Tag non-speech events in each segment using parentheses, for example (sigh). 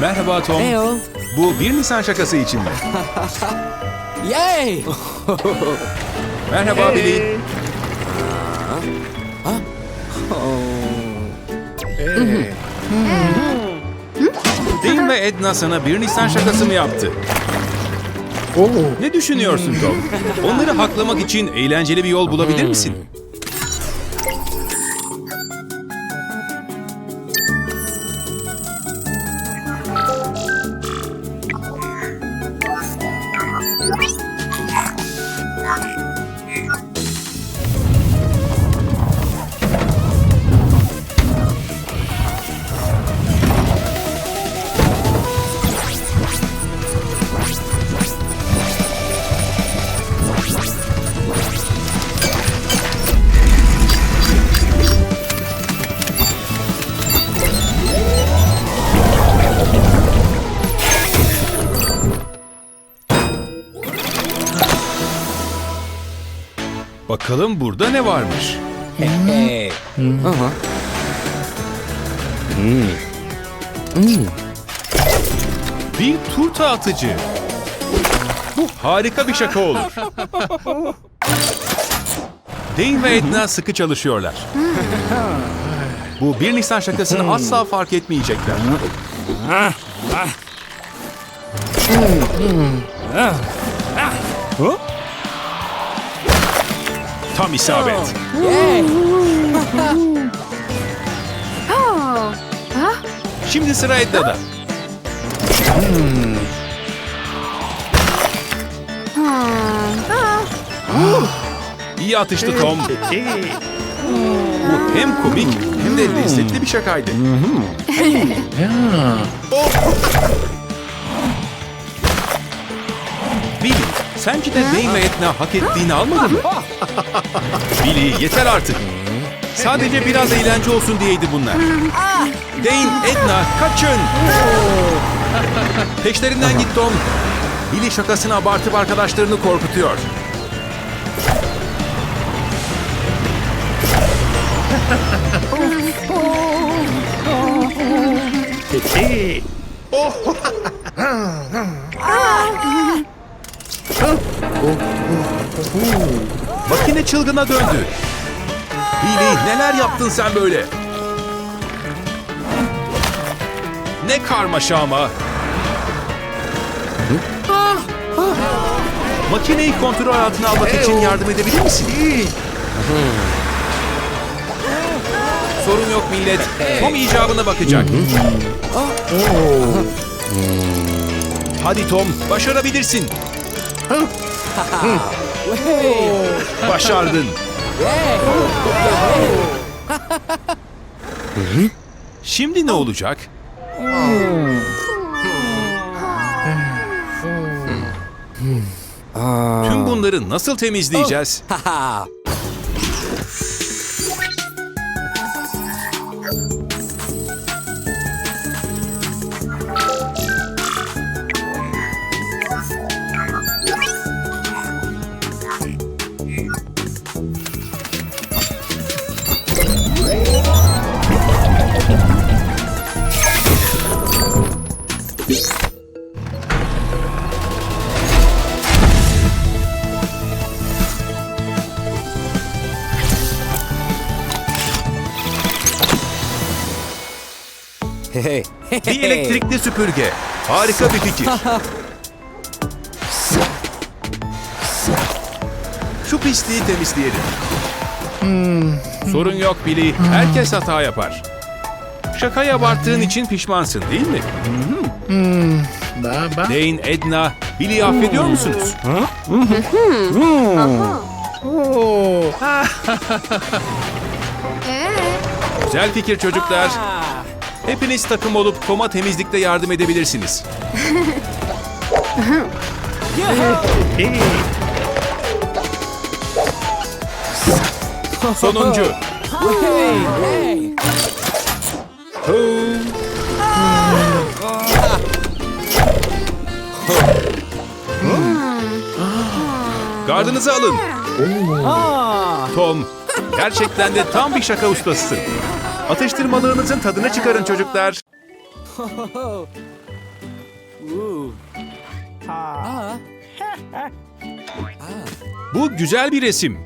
Merhaba Tom. Heyo. Bu 1 Nisan şakası için mi? (laughs) Yay! (laughs) Merhaba Billy. Dean ve Edna sana 1 Nisan şakası mı yaptı? Ne düşünüyorsun Tom? Onları haklamak için eğlenceli bir yol bulabilir misin? Bakalım burada ne varmış? Hey. Aha. Bir turta atıcı. Bu harika bir şaka olur. Dane ve Edna sıkı çalışıyorlar. Bu 1 Nisan şakasını asla fark etmeyecekler. Tam isabet. Şimdi sıra Edna'da. İyi atıştı Tom. Bu hem komik hem de lezzetli bir şakaydı. Billy, sence de ve Edna hak ettiğini almadı mı? (laughs) Billy, yeter artık. Sadece biraz eğlence olsun diyeydi bunlar. Dane, Edna, kaçın! (laughs) Peşlerinden git Tom. Billy şakasını abartıp arkadaşlarını korkutuyor. (laughs) Makine çılgına döndü. Billy neler yaptın sen böyle? Ne karmaşa ama. Makineyi kontrol altına almak için yardım edebilir misin? Sorun yok millet. Tom icabına bakacak. Hadi Tom, başarabilirsin. Başardın. Şimdi ne olacak? Tüm bunları nasıl temizleyeceğiz? (laughs) Bir (laughs) elektrikli süpürge. Harika bir fikir. Şu pisliği temizleyelim. Sorun yok Billy. Herkes hata yapar. Şakayı abarttığın için pişmansın değil mi? Dane, Edna, Billy'i affediyor musunuz? (laughs) Güzel fikir çocuklar. Hepiniz takım olup Tom'a temizlikte yardım edebilirsiniz. (laughs) Sonuncu. Gardınızı alın. Tom, gerçekten de tam bir şaka ustasısın. Atıştırmalığınızın tadını çıkarın çocuklar. Bu güzel bir resim.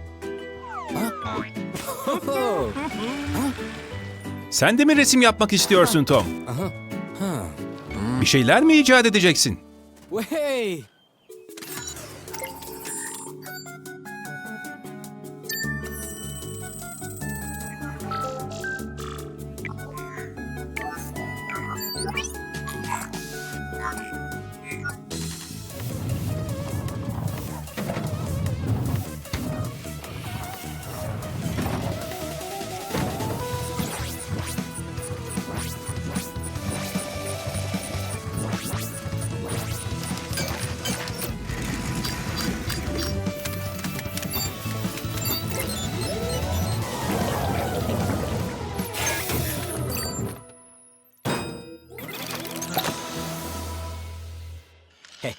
Sen de mi resim yapmak istiyorsun Tom? Bir şeyler mi icat edeceksin? Hey.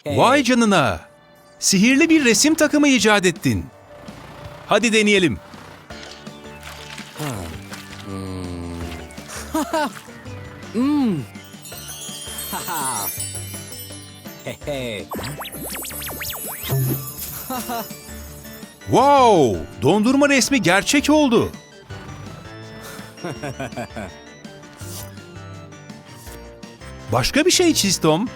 Vay canına! Sihirli bir resim takımı icat ettin. Hadi deneyelim. Hey. Wow! Dondurma resmi gerçek oldu. Başka bir şey çiz Tom.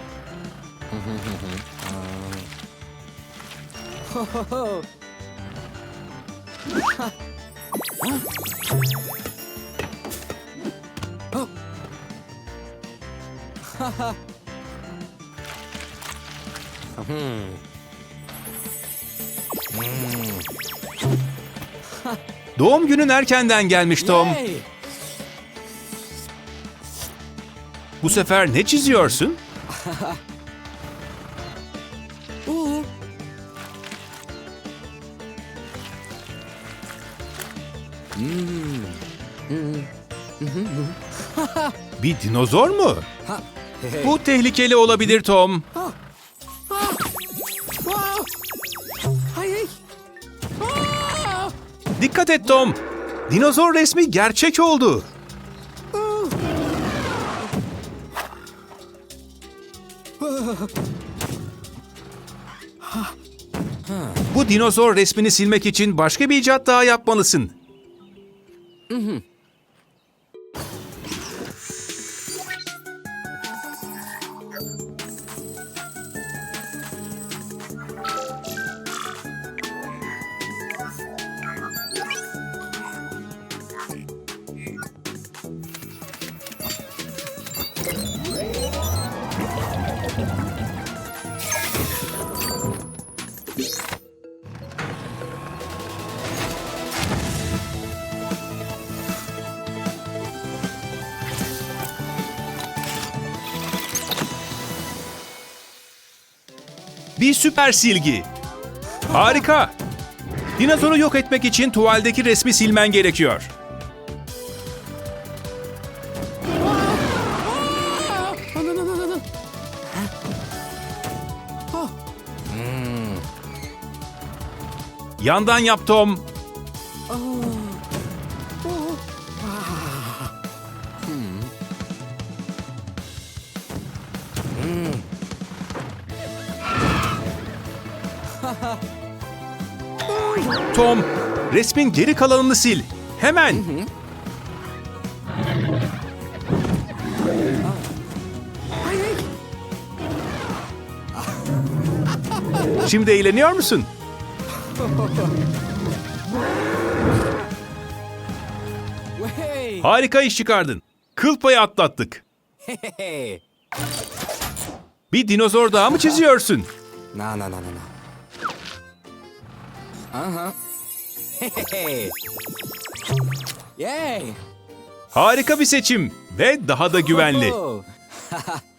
Doğum günün erkenden gelmiş Tom. Yay. Bu sefer ne çiziyorsun? (laughs) Bir dinozor mu? Bu tehlikeli olabilir Tom. Dikkat et Tom. Dinozor resmi gerçek oldu. Bu dinozor resmini silmek için başka bir icat daha yapmalısın. Mm-hmm. Bir süper silgi. Harika. Dinozoru yok etmek için tuvaldeki resmi silmen gerekiyor. No. Oh. Yandan yap Tom. Tom, resmin geri kalanını sil. Hemen. Hey hey. Şimdi eğleniyor musun? Harika iş çıkardın. Kıl payı atlattık. Bir dinozor daha mı çiziyorsun? No no no no no. Uh-huh. (laughs) Yay. Harika bir seçim ve daha da güvenli. (laughs)